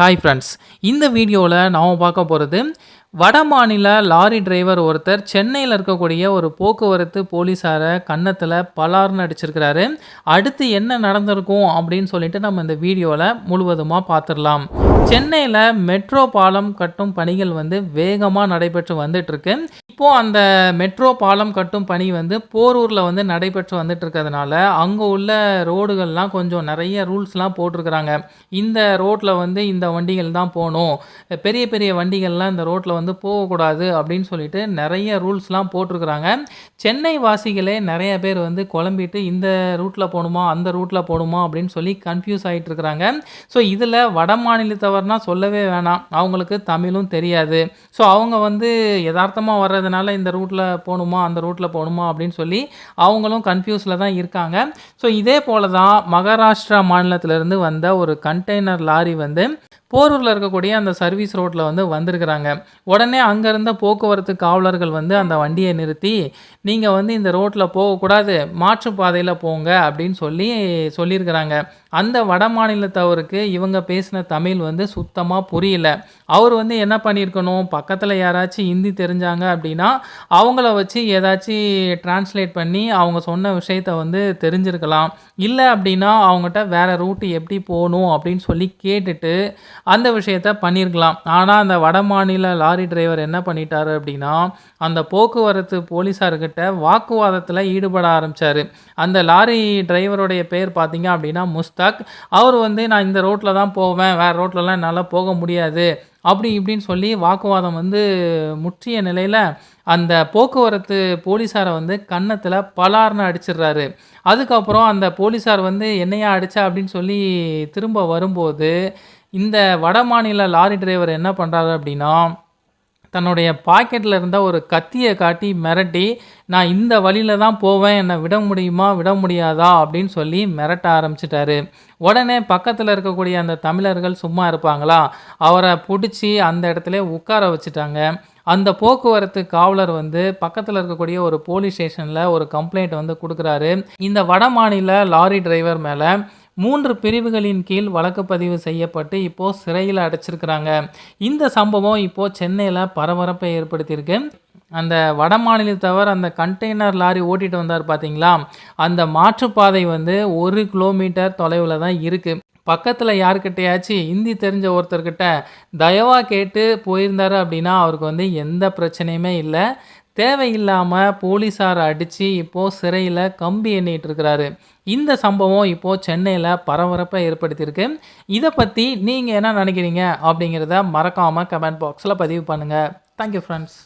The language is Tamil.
ஹாய் ஃப்ரெண்ட்ஸ் இந்த வீடியோவில் நாம் பார்க்க போகிறது வடமாநில லாரி டிரைவர் ஒருத்தர் சென்னையில் இருக்கக்கூடிய ஒரு போக்குவரத்து போலீஸாரை கன்னத்தில் பலார்னு அடிச்சிருக்கிறாரு. அடுத்து என்ன நடந்திருக்கும் அப்படின்னு சொல்லிட்டு நம்ம இந்த வீடியோவில் முழுவதுமாக பார்த்துடலாம் சென்னையில் மெட்ரோ பாலம் கட்டும் பணிகள் வந்து வேகமாக நடைபெற்று வந்துட்டுருக்கு இப்போது அந்த மெட்ரோ பாலம் கட்டும் பணி வந்து போரூரில் வந்து நடைபெற்று வந்துட்டு இருக்கிறதுனால அங்கே உள்ள ரோடுகள்லாம் கொஞ்சம் நிறைய ரூல்ஸ்லாம் போட்டிருக்கிறாங்க. இந்த ரோட்டில் வந்து இந்த வண்டிகள் தான் போகணும். பெரிய பெரிய வண்டிகள்லாம் இந்த ரோட்டில் வந்து போகக்கூடாது அப்படின்னு சொல்லிட்டு நிறைய ரூல்ஸ்லாம் போட்டிருக்கிறாங்க. சென்னை வாசிகளே நிறைய பேர் வந்து குழம்பிட்டு இந்த ரூட்டில் போகணுமா அந்த ரூட்டில் போகணுமா அப்படின்னு சொல்லி கன்ஃபியூஸ் ஆகிட்டு இருக்கிறாங்க ஸோ இதில் வட மாநிலத்தவர்னால் சொல்லவே வேணாம். அவங்களுக்கு தமிழும் தெரியாது. ஸோ அவங்க வந்து யதார்த்தமாக வர்றதுனால இந்த ரூட்டில் போகணுமா அந்த ரூட்டில் போகணுமா அப்படின்னு சொல்லி அவங்களும் கன்ஃபியூஸில் தான் இருக்காங்க. ஸோ இதே போல தான் மகாராஷ்டிரா மாநிலத்திலேருந்து வந்த ஒரு கண்டெய்னர் லாரி வந்து போரூரில் இருக்கக்கூடிய அந்த சர்வீஸ் ரோட்டில் வந்து வந்திருக்கிறாங்க. உடனே அங்கே இருந்த போக்குவரத்து காவலர்கள் வந்து அந்த வண்டியை நிறுத்தி நீங்கள் வந்து இந்த ரோட்டில் போகக்கூடாது மாற்று பாதையில் போங்க அப்படின்னு சொல்லி சொல்லியிருக்கிறாங்க. அந்த வட மாநிலத்தவருக்கு இவங்க பேசின தமிழ் வந்து சுத்தமாக புரியல. அவர் வந்து என்ன பண்ணியிருக்கணும்? பக்கத்தில் யாராச்சும் ஹிந்தி தெரிஞ்சாங்க அப்படின்னா அவங்கள வச்சு ஏதாச்சும் டிரான்ஸ்லேட் பண்ணி அவங்க சொன்ன விஷயத்த வந்து தெரிஞ்சிருக்கலாம். இல்லை அப்படின்னா அவங்ககிட்ட வேறு ரூட்டு எப்படி போகணும் அப்படின்னு சொல்லி கேட்டுட்டு அந்த விஷயத்த பண்ணியிருக்கலாம் ஆனால் அந்த வட மாநில லாரி டிரைவர் என்ன பண்ணிட்டாரு அப்படின்னா அந்த போக்குவரத்து போலீஸார்கிட்ட வாக்குவாதத்தில் ஈடுபட ஆரம்பித்தார் அந்த லாரி டிரைவருடைய பேர் பார்த்தீங்க அப்படின்னா முஸ்தாக். அவர் வந்து நான் இந்த ரோட்டில் தான் போவேன். வேறு ரோட்லலாம் என்னால் போக முடியாது. அப்படி இப்படின்னு சொல்லி வாக்குவாதம் வந்து முற்றிய நிலையில் அந்த போக்குவரத்து போலீஸாரை வந்து கன்னத்தில் பலார்னு அடிச்சிடுறாரு. அதுக்கப்புறம் அந்த போலீஸார் வந்து என்னையா அடித்தா அப்படின்னு சொல்லி திரும்ப வரும்போது இந்த வட மாநில லாரி டிரைவர் என்ன பண்ணுறாரு அப்படின்னா தன்னுடைய பாக்கெட்டில் இருந்த ஒரு கத்தியை காட்டி மிரட்டி நான் இந்த வழியில் தான் போவேன் என்னை விட முடியுமா விட முடியாதா? அப்படின்னு சொல்லி மிரட்ட ஆரம்பிச்சிட்டாரு. உடனே பக்கத்தில் இருக்கக்கூடிய அந்த தமிழர்கள் சும்மா இருப்பாங்களா? அவரை பிடிச்சி அந்த இடத்துல உட்கார வச்சுட்டாங்க. அந்த போக்குவரத்து காவலர் வந்து பக்கத்தில் இருக்கக்கூடிய ஒரு போலீஸ் ஸ்டேஷனில் ஒரு கம்ப்ளைண்ட் வந்து கொடுக்குறாரு. இந்த வட மாநில லாரி டிரைவர் மேலே மூன்று பிரிவுகளின் கீழ் வழக்கு பதிவு செய்யப்பட்டு இப்போது சிறையில் அடைச்சிருக்கிறாங்க. இந்த சம்பவம் இப்போது சென்னையில் பரபரப்பை ஏற்படுத்தியிருக்கு. அந்த வட மாநிலத்தவர் அந்த கண்டெய்னர் லாரி ஓட்டிகிட்டு வந்தார் பார்த்தீங்களா அந்த மாற்றுப்பாதை வந்து ஒரு கிலோமீட்டர் தொலைவில் தான் இருக்குது பக்கத்தில் யாருக்கிட்டையாச்சும் ஹிந்தி தெரிஞ்ச ஒருத்தர்கிட்ட தயவாக கேட்டு போயிருந்தாரு அப்படின்னா அவருக்கு வந்து எந்த பிரச்சனையுமே இல்லை. தேவையில்லாமல் போலீஸார் அடித்து இப்போது சிறையில் கம்பி எண்ணிகிட்டு இருக்கிறாரு. இந்த சம்பவம் இப்போது சென்னையில் பரபரப்பை ஏற்படுத்தியிருக்கு. இதை பற்றி நீங்கள் என்ன நினைக்கிறீங்க அப்படிங்கிறத மறக்காமல் கமெண்ட் பாக்ஸில் பதிவு பண்ணுங்கள் தேங்க்யூ ஃப்ரெண்ட்ஸ்